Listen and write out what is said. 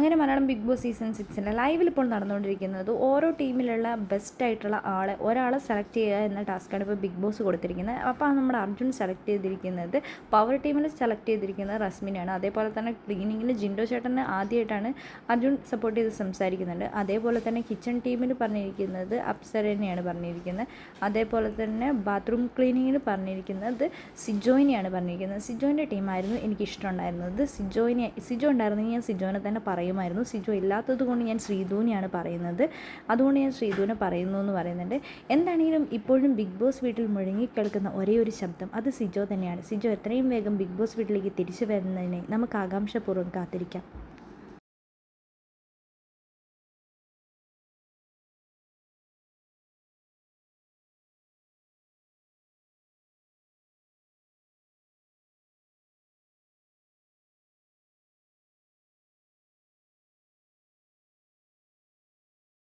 അങ്ങനെ Malayalam big boss season സിക്സിന്റെ ലൈവിൽ ഇപ്പോൾ നടന്നുകൊണ്ടിരിക്കുന്നത് ഓരോ ടീമിലുള്ള ബെസ്റ്റ് ആയിട്ടുള്ള ആളെ ഒരാളെ സെലക്ട് ചെയ്യുക എന്ന ടാസ്ക്കാണ് ഇപ്പോൾ ബിഗ് ബോസ് കൊടുത്തിരിക്കുന്നത്. അപ്പോൾ നമ്മുടെ അർജുൻ സെലക്ട് ചെയ്തിരിക്കുന്നത് പവർ ടീമിൽ സെലക്ട് ചെയ്തിരിക്കുന്നത് റസ്മിനാണ് അതേപോലെ തന്നെ ക്ലീനിങ്ങിൽ ജിൻഡോ ചേട്ടനെ ആദ്യമായിട്ടാണ് അർജുൻ സപ്പോർട്ട് ചെയ്ത് സംസാരിക്കുന്നുണ്ട്. അതേപോലെ തന്നെ കിച്ചൺ ടീമിൽ പറഞ്ഞിരിക്കുന്നത് അപ്സരനെയാണ് പറഞ്ഞിരിക്കുന്നത്. അതേപോലെ തന്നെ ബാത്റൂം ക്ലീനിങ്ങിൽ പറഞ്ഞിരിക്കുന്നത് സിജോയിനെയാണ് പറഞ്ഞിരിക്കുന്നത്. സിജോയിന്റെ ടീമായിരുന്നു എനിക്കിഷ്ടമുണ്ടായിരുന്നത് സിജോയിനെ സിജോ ഉണ്ടായിരുന്നെങ്കിൽ ഞാൻ സിജോനെ തന്നെ പറയുമായിരുന്നു. സിജു ഇല്ലാത്തത് കൊണ്ട് ഞാൻ ശ്രീധുവിനെയാണ് പറയുന്നത്. അതുകൊണ്ട് ഞാൻ ശ്രീധുവിനെ പറയുന്നു എന്ന് പറയുന്നുണ്ട്. എന്താണെങ്കിലും ഇപ്പോഴും ബിഗ് ബോസ് വീട്ടിൽ മുഴങ്ങി കേൾക്കുന്ന ഒരേ ഒരു ശബ്ദം അത് സിജോ തന്നെയാണ്. സിജോ എത്രയും വേഗം ബിഗ് ബോസ് വീട്ടിലേക്ക് തിരിച്ചു വരുന്നതിനെ നമുക്ക് ആകാംക്ഷപൂർവം കാത്തിരിക്കാം.